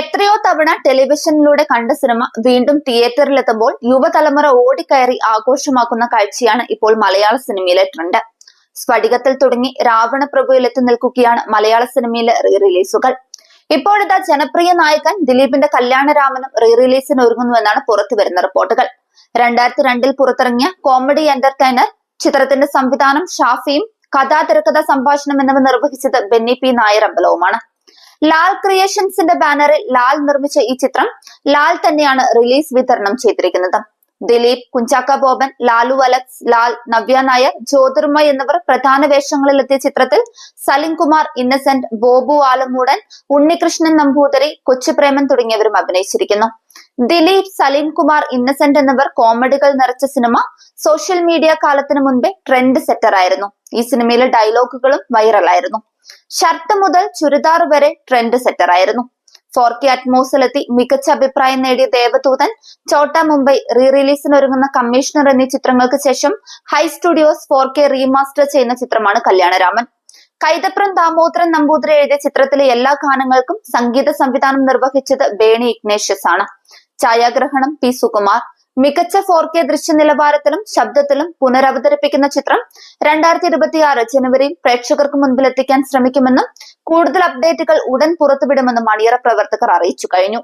എത്രയോ തവണ ടെലിവിഷനിലൂടെ കണ്ട സിനിമ വീണ്ടും തിയേറ്ററിലെത്തുമ്പോൾ യുവതലമുറ ഓടിക്കയറി ആഘോഷമാക്കുന്ന കാഴ്ചയാണ് ഇപ്പോൾ മലയാള സിനിമയിലെ ട്രെൻഡ്. സ്ഫടികത്തിൽ തുടങ്ങി രാവണപ്രഭുവിൽ എത്തി നിൽക്കുകയാണ് മലയാള സിനിമയിലെ റീ റിലീസുകൾ ഇപ്പോഴിതാ ജനപ്രിയ നായകൻ ദിലീപിന്റെ കല്യാണരാമനും റീ റിലീസിന് ഒരുങ്ങുന്നുവെന്നാണ് പുറത്തു വരുന്ന റിപ്പോർട്ടുകൾ. രണ്ടായിരത്തി രണ്ടിൽ പുറത്തിറങ്ങിയ കോമഡി എന്റർടൈനർ ചിത്രത്തിന്റെ സംവിധാനം ഷാഫിയും കഥാ തിരക്കഥ സംഭാഷണം എന്നിവ നിർവഹിച്ചത് ബെന്നി പി നായർ അമ്പലവുമാണ്. ലാൽ ക്രിയേഷൻസിന്റെ ബാനറിൽ ലാൽ നിർമ്മിച്ച ഈ ചിത്രം ലാൽ തന്നെയാണ് റിലീസ് വിതരണം ചെയ്തിരിക്കുന്നത്. ദിലീപ് കുഞ്ചാക്ക ബോബൻ ലാലു അലക്സ് ലാൽ നവ്യ നായർ ജ്യോതിർമയ് എന്നിവർ പ്രധാന വേഷങ്ങളിൽ എത്തിയ ചിത്രത്തിൽ സലിം കുമാർ ഇന്നസെന്റ് ബോബു ആലമൂടൻ ഉണ്ണികൃഷ്ണൻ നമ്പൂതിരി കൊച്ചുപ്രേമൻ തുടങ്ങിയവരും അഭിനയിച്ചിരിക്കുന്നു. ദിലീപ് സലീം കുമാർ ഇന്നസെന്റ് എന്നിവർ കോമഡികൾ നിറച്ച സിനിമ സോഷ്യൽ മീഡിയ കാലത്തിന് മുൻപേ ട്രെൻഡ് സെറ്റർ ആയിരുന്നു. ഈ സിനിമയിലെ ഡയലോഗുകളും വൈറലായിരുന്നു. ഷർട്ട് മുതൽ ചുരിദാർ വരെ ട്രെൻഡ് സെറ്റർ ആയിരുന്നു. ഫോർ കെ അറ്റ്മോസിലെത്തി മികച്ച അഭിപ്രായം നേടിയ ദേവദൂതൻ ചോട്ട മുംബൈ റീ റിലീസിന് ഒരുങ്ങുന്ന കമ്മീഷണർ എന്നീ ചിത്രങ്ങൾക്ക് ശേഷം High Studios four K remaster ചെയ്യുന്ന ചിത്രമാണ് കല്യാണരാമൻ. കൈതപ്രം ദാമോദരൻ നമ്പൂതിരി എഴുതിയ ചിത്രത്തിലെ എല്ലാ ഗാനങ്ങൾക്കും സംഗീത സംവിധാനം നിർവഹിച്ചത് ബേണി ഇഗ്നേഷ്യസ് ആണ്. ഛായാഗ്രഹണം പി സുകുമാർ. മികച്ച ഫോർ കെ ദൃശ്യ നിലവാരത്തിലും ശബ്ദത്തിലും പുനരവതരിപ്പിക്കുന്ന ചിത്രം രണ്ടായിരത്തി ഇരുപത്തിയാറ് ജനുവരിയിൽ പ്രേക്ഷകർക്ക് മുൻപിലെത്തിക്കാൻ ശ്രമിക്കുമെന്നും കൂടുതൽ അപ്ഡേറ്റുകൾ ഉടൻ പുറത്തുവിടുമെന്നും അണിയറ പ്രവർത്തകർ അറിയിച്ചു കഴിഞ്ഞു.